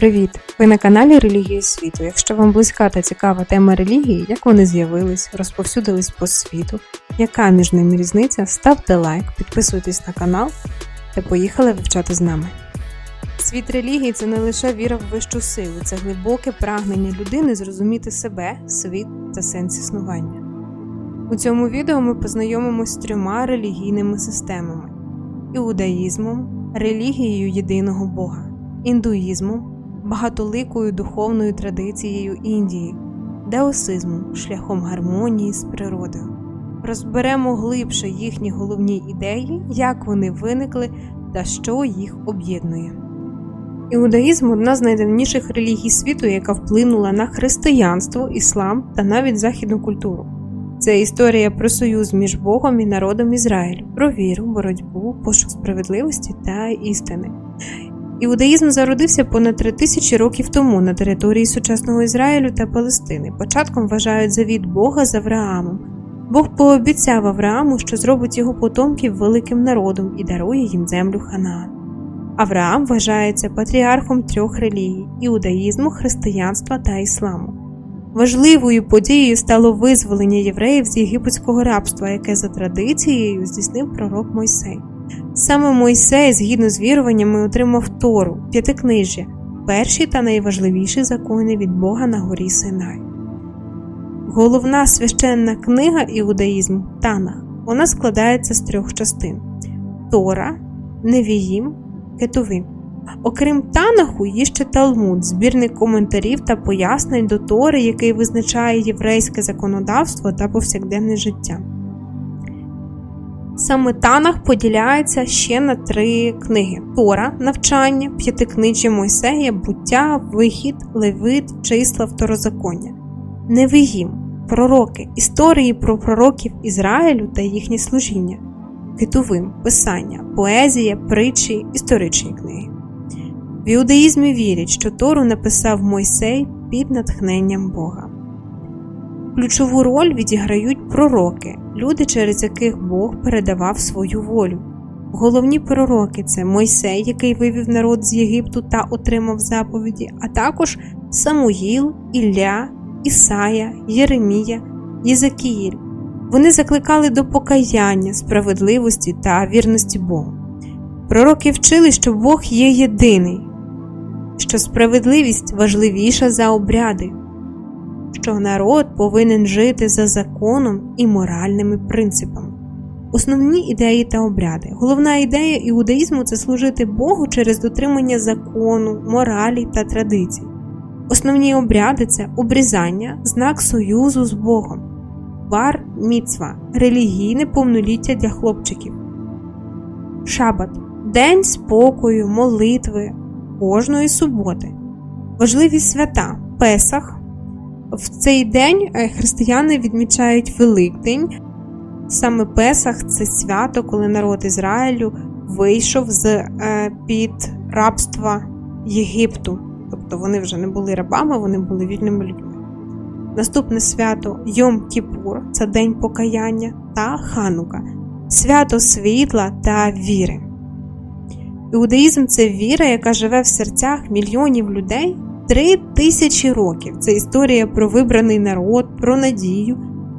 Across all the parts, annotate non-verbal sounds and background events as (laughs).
Привіт! Ви на каналі Релігії світу. Якщо вам близька та цікава тема релігії, як вони з'явились, розповсюдились по світу, яка між ними різниця, ставте лайк, підписуйтесь на канал та поїхали вивчати з нами. Світ релігії це не лише віра в вищу силу, це глибоке прагнення людини зрозуміти себе, світ та сенс існування. У цьому відео ми познайомимось з трьома релігійними системами: іудаїзмом, релігією єдиного Бога, індуїзмом, багатоликою духовною традицією Індії, деосизмом, шляхом гармонії з природою. Розберемо глибше їхні головні ідеї, як вони виникли та що їх об'єднує. Іудаїзм одна з найдавніших релігій світу, яка вплинула на християнство, іслам та навіть західну культуру. Це історія про союз між Богом і народом Ізраїлю, про віру, боротьбу, пошук справедливості та істини. Іудаїзм зародився понад три тисячі років тому на території сучасного Ізраїлю та Палестини. Початком вважають завіт Бога з Авраамом. Бог пообіцяв Аврааму, що зробить його потомків великим народом і дарує їм землю Ханаан. Авраам вважається патріархом трьох релігій іудаїзму, християнства та ісламу. Важливою подією стало визволення євреїв з єгипетського рабства, яке за традицією здійснив пророк Мойсей. Саме Мойсей, згідно з віруваннями, отримав Тору, п'ятикнижжя, перші та найважливіші закони від Бога на горі Синай. Головна священна книга іудаїзму Танах. Вона складається з трьох частин: Тора, Невіїм, Кетувим. Окрім Танаху, є ще Талмуд, збірник коментарів та пояснень до Тори, який визначає єврейське законодавство та повсякденне життя. Саме Танах поділяється ще на три книги: Тора, навчання, п'ятикнижжя Мойсея, буття, вихід, левит, числа, второзаконня, Невиїм, пророки, історії про пророків Ізраїлю та їхнє служіння, Кетувим, писання, поезія, притчі, історичні книги. В іудаїзмі вірять, що Тору написав Мойсей під натхненням Бога. Ключову роль відіграють пророки, люди, через яких Бог передавав свою волю. Головні пророки це Мойсей, який вивів народ з Єгипту та отримав заповіді, а також Самуїл, Ілля, Ісая, Єремія, Єзекіїль. Вони закликали до покаяння, справедливості та вірності Богу. Пророки вчили, що Бог є єдиний, що справедливість важливіша за обряди, що народ повинен жити за законом і моральними принципами. Основні ідеї та обряди. Головна ідея іудаїзму це служити Богу через дотримання закону, моралі та традицій. Основні обряди це обрізання, знак союзу з Богом, бар міцва, релігійне повноліття для хлопчиків, шабат день спокою, молитви кожної суботи, важливі свята Песах. В цей день християни відмічають Великдень. Саме Песах це свято, коли народ Ізраїлю вийшов з під рабства Єгипту. Тобто вони вже не були рабами, вони були вільними людьми. Наступне свято Йом Кіпур це День покаяння та Ханука свято світла та віри. Іудаїзм це віра, яка живе в серцях мільйонів людей три тисячі років. Це історія про вибраний народ, про надію,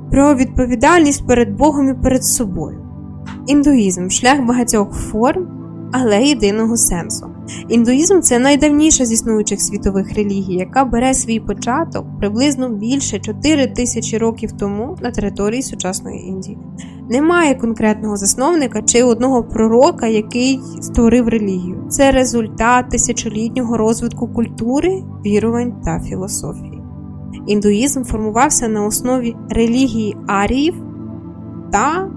про відповідальність перед Богом і перед собою. Індуїзм шлях багатьох форм, але єдиного сенсу. Індуїзм це найдавніша з існуючих світових релігій, яка бере свій початок приблизно більше 4 тисячі років тому на території сучасної Індії. Немає конкретного засновника чи одного пророка, який створив релігію. Це результат тисячолітнього розвитку культури, вірувань та філософії. Індуїзм формувався на основі релігії аріїв та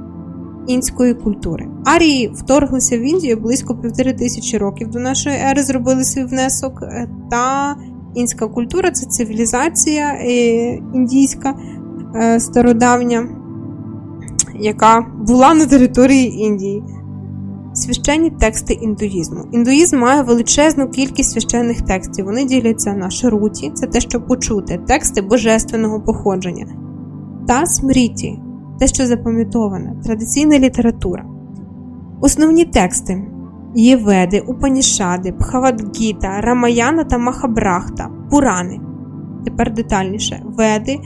інської культури. Арії вторглися в Індію близько півтори тисячі років до нашої ери, зробили свій внесок. Та інська культура це цивілізація індійська стародавня, яка була на території Індії. Священні тексти індуїзму. Індуїзм має величезну кількість священних текстів. Вони діляться на шаруті, це те, що почути, тексти божественного походження, та смріті те, що запам'ятоване, традиційна література. Основні тексти Є Веди, Упанішади, Бхавадгіта, Рамаяна та Махабрахта, Пурани. Тепер детальніше. Веди,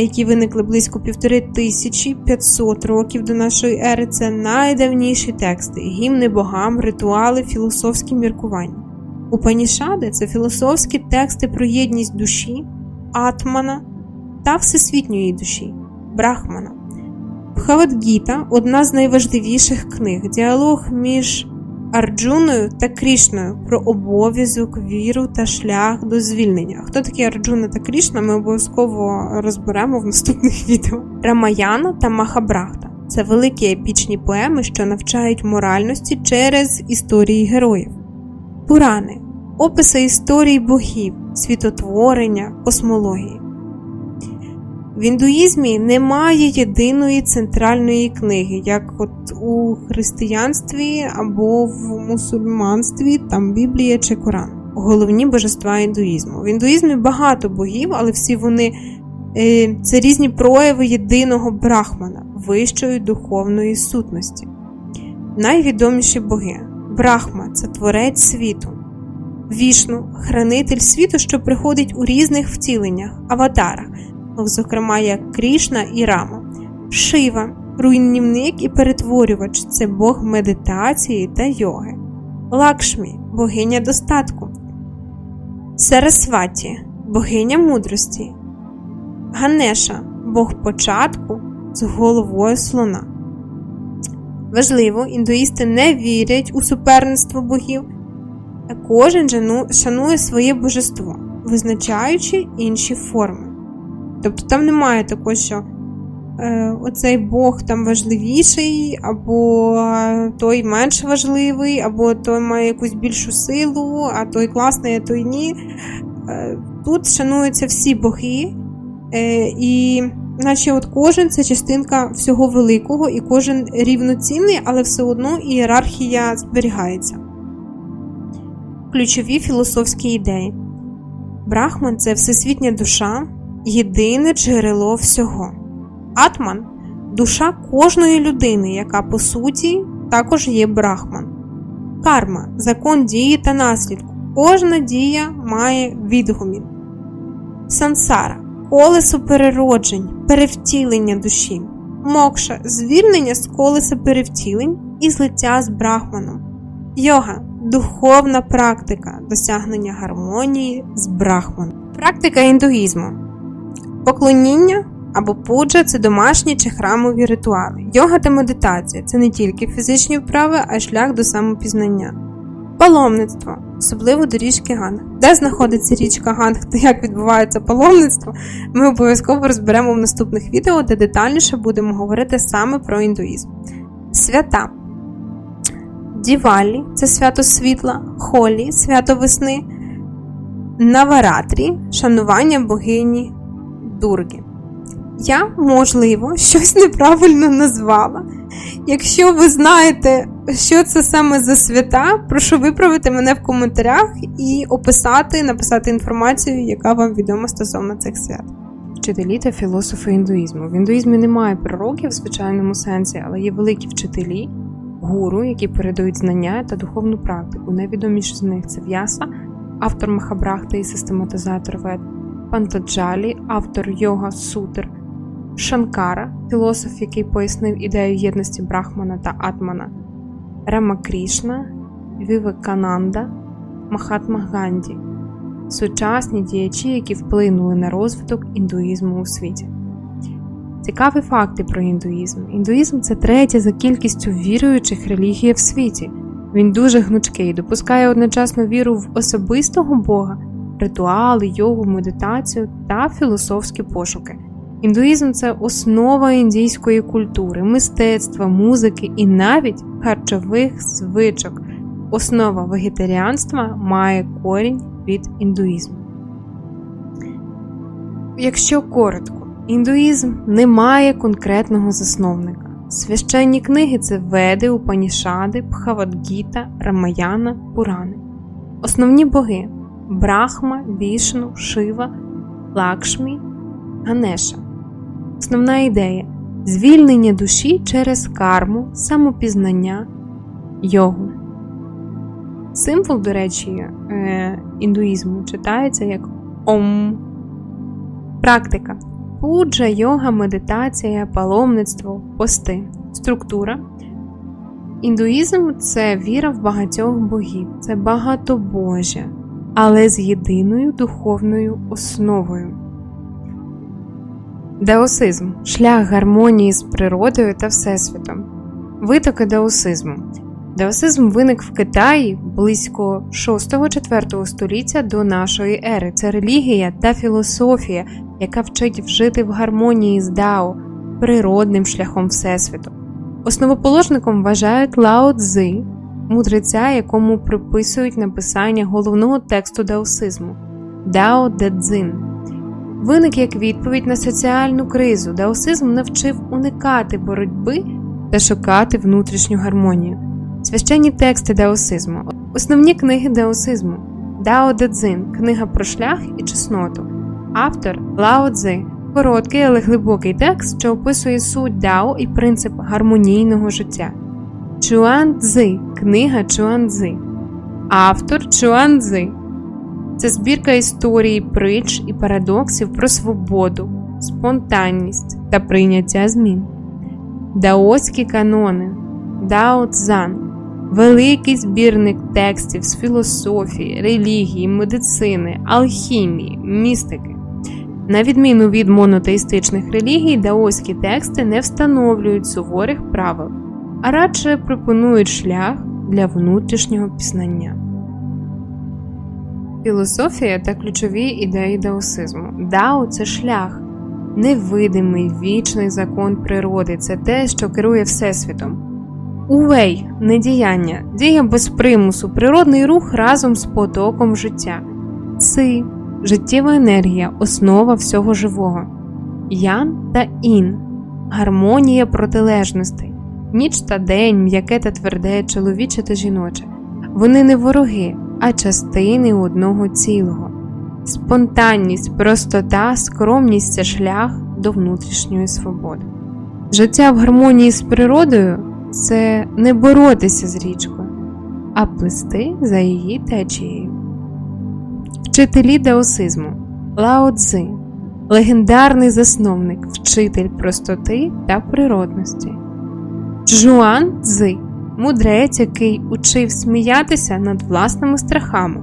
які виникли близько 1500 років до нашої ери, це найдавніші тексти, гімни богам, ритуали, філософські міркування. Упанішади це філософські тексти про єдність душі, атмана та всесвітньої душі Брахмана. Бхавадгіта одна з найважливіших книг, діалог між Арджуною та Крішною про обов'язок, віру та шлях до звільнення. Хто такі Арджуна та Крішна, ми обов'язково розберемо в наступних (laughs) відео. Рамаяна та Махабрахта це великі епічні поеми, що навчають моральності через історії героїв. Пурани описи історій богів, світотворення, космології. В індуїзмі немає єдиної центральної книги, як от у християнстві або в мусульманстві, там Біблія чи Коран. Головні божества індуїзму. В індуїзмі багато богів, але всі вони е, це різні прояви єдиного брахмана, вищої духовної сутності. Найвідоміші боги. Брахма це творець світу. Вішну хранитель світу, що приходить у різних втіленнях, аватарах, зокрема як Крішна і Рама. Шива руйнівник і перетворювач це Бог медитації та йоги. Лакшмі богиня достатку. Сарасваті богиня мудрості. Ганеша Бог початку з головою слона. Важливо, індуїсти не вірять у суперництво богів. а Кожен шанує своє божество, визначаючи інші форми. Тобто там немає такого, що е, оцей Бог там важливіший, або той менш важливий, або той має якусь більшу силу, а той класний, а той ні. Е, тут шануються всі боги, е, і наче от кожен це частинка всього великого, і кожен рівноцінний, але все одно ієрархія зберігається. Ключові філософські ідеї. Брахман це всесвітня душа, єдине джерело всього. Атман душа кожної людини, яка по суті також є брахман. Карма закон дії та наслідку. Кожна дія має відгумін. Сансара колесо перероджень, перевтілення душі. Мокша звільнення з колеса перевтілень і злиття з брахманом. Йога духовна практика досягнення гармонії з брахманом. Практика індуїзму. Поклоніння або пуджа це домашні чи храмові ритуали. Йога та медитація це не тільки фізичні вправи, а й шлях до самопізнання. Паломництво, особливо до річки Ганг. Де знаходиться річка Ганг та як відбувається паломництво, ми обов'язково розберемо в наступних відео, де детальніше будемо говорити саме про індуїзм. Свята. Дівалі це свято світла, Холі свято весни, Наваратрі шанування богині Дурги. Я, можливо, щось неправильно назвала. Якщо ви знаєте, що це саме за свята, прошу виправити мене в коментарях і описати, написати інформацію, яка вам відома стосовно цих свят. Вчителі та філософи індуїзму. В індуїзмі немає пророків в звичайному сенсі, але є великі вчителі, гуру, які передають знання та духовну практику. Найвідоміші з них це В'яса, автор Махабрахти і систематизатор Вед, Пантаджалі, автор Йога Сутр. Шанкара, філософ, який пояснив ідею єдності Брахмана та Атмана, Рама Крішна, Вівекананда, Махатма Ганді сучасні діячі, які вплинули на розвиток індуїзму у світі. Цікаві факти про індуїзм. Індуїзм це третя за кількістю віруючих релігія в світі. Він дуже гнучкий, допускає одночасно віру в особистого Бога, ритуали, йогу, медитацію та філософські пошуки. Індуїзм це основа індійської культури, мистецтва, музики і навіть харчових звичок. Основа вегетаріанства має корінь від індуїзму. Якщо коротко, індуїзм не має конкретного засновника. Священні книги це Веди, Упанішади, Пхавадгіта, Рамаяна, Пурани. Основні боги Брахма, Вішну, Шива, Лакшмі, Ганеша. Основна ідея звільнення душі через карму, самопізнання, йогу. Символ, до речі, е, індуїзму читається як Ом. Практика. Пуджа, йога, медитація, паломництво, пости. Структура. Індуїзм це віра в багатьох богів, це багатобожжя, але з єдиною духовною основою. Даосизм шлях гармонії з природою та Всесвітом. Витоки даосизму. Даосизм виник в Китаї близько 6-4 століття до нашої ери. Це релігія та філософія, яка вчить вжити в гармонії з Дао, природним шляхом Всесвіту. Основоположником вважають Лао Цзи, мудреця, якому приписують написання головного тексту даосизму Дао Де Цзин. Виник як відповідь на соціальну кризу. Даосизм навчив уникати боротьби та шукати внутрішню гармонію. Священні тексти даосизму, основні книги даосизму, Дао Де Цзин, книга про шлях і чесноту, автор Лао Цзи, короткий, але глибокий текст, що описує суть Дао і принцип гармонійного життя. Чуан Цзи, книга Чуан Цзи, автор Чуан Цзи. Це збірка історії, притч і парадоксів про свободу, спонтанність та прийняття змін. Даоські канони, Дао Цзан великий збірник текстів з філософії, релігії, медицини, алхімії, містики. На відміну від монотеїстичних релігій, даоські тексти не встановлюють суворих правил, а радше пропонують шлях для внутрішнього пізнання. Філософія та ключові ідеї даосизму. Дао це шлях, невидимий вічний закон природи, це те, що керує Всесвітом. Увей недіяння, дія без примусу, природний рух разом з потоком життя, Ци життєва енергія, основа всього живого, Ян та ін гармонія протилежностей, ніч та день, м'яке та тверде, чоловіче та жіноче. Вони не вороги, а частини одного цілого. Спонтанність, простота, скромність це шлях до внутрішньої свободи. Життя в гармонії з природою це не боротися з річкою, а плисти за її течією. Вчителі даосизму Лао Цзи легендарний засновник, вчитель простоти та природності. Джуан Цзи мудрець, який учив сміятися над власними страхами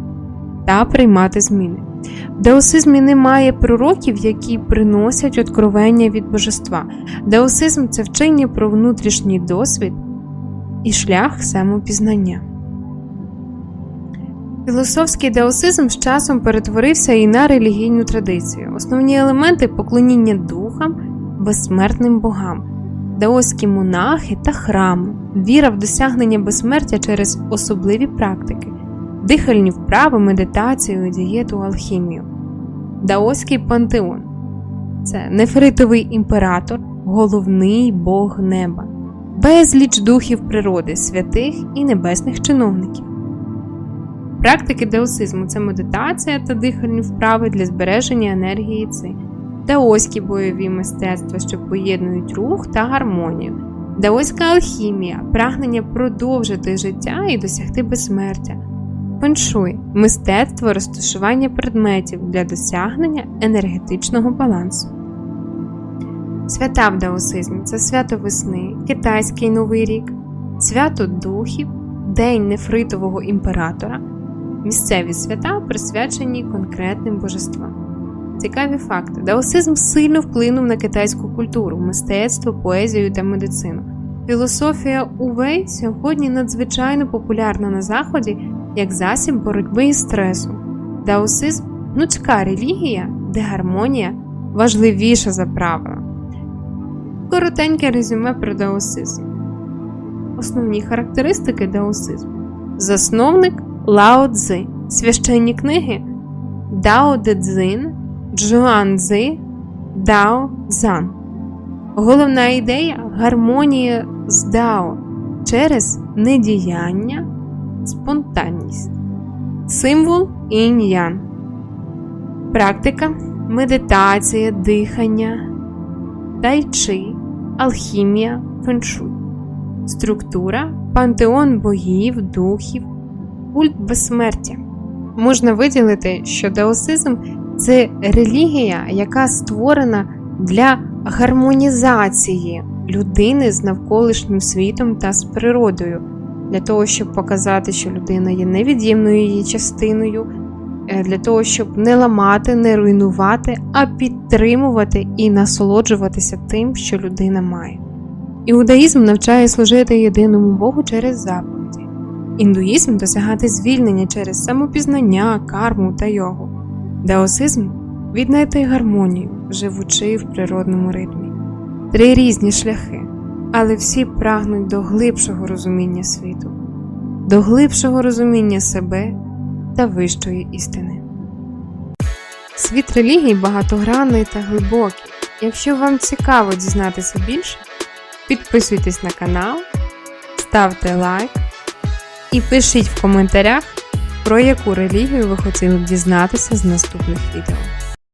та приймати зміни. В даосизмі немає пророків, які приносять откровення від божества. Даосизм це вчення про внутрішній досвід і шлях самопізнання. Філософський даосизм з часом перетворився і на релігійну традицію. Основні елементи поклоніння духам, безсмертним богам, даоські монахи та храми, віра в досягнення безсмертя через особливі практики, дихальні вправи, медитацію, дієту, алхімію. Даоський пантеон. Це нефритовий імператор, головний бог неба, безліч духів природи, святих і небесних чиновників. Практики даосизму це медитація та дихальні вправи для збереження енергії ци, даоські бойові мистецтва, що поєднують рух та гармонію, даоська алхімія, прагнення продовжити життя і досягти безсмертя, феншуй – мистецтво розташування предметів для досягнення енергетичного балансу. Свята в даосизмі це свято весни, китайський новий рік, свято духів, День нефритового імператора. Місцеві свята присвячені конкретним божествам. Цікаві факти: даосизм сильно вплинув на китайську культуру, мистецтво, поезію та медицину. Філософія Увей сьогодні надзвичайно популярна на Заході як засіб боротьби із стресом. Даосизм гнучка релігія, де гармонія важливіша за правила. Коротеньке резюме про даосизм. Основні характеристики даосизму. Засновник Лао Цзи. Священні книги Дао Де Цзин, Джуан Цзи, Дао Цзан. Головна ідея гармонія з Дао через недіяння, спонтанність. Символ інь-ян. Практика медитація, дихання, тайчи, алхімія, феншуй. Структура пантеон богів, духів культ безсмертя. Можна виділити, що даосизм це релігія, яка створена для гармонізації людини з навколишнім світом та з природою, для того, щоб показати, що людина є невід'ємною її частиною, е, для того, щоб не ламати, не руйнувати, а підтримувати і насолоджуватися тим, що людина має. Іудаїзм навчає служити єдиному Богу через заповіді. Індуїзм досягати звільнення через самопізнання, карму та йогу. Даосизм віднайти гармонію, живучи в природному ритмі. Три різні шляхи, але всі прагнуть до глибшого розуміння світу, до глибшого розуміння себе та вищої істини. Світ релігій багатогранний та глибокий. Якщо вам цікаво дізнатися більше, підписуйтесь на канал, ставте лайк і пишіть в коментарях, про яку релігію ви хотіли б дізнатися з наступних відео.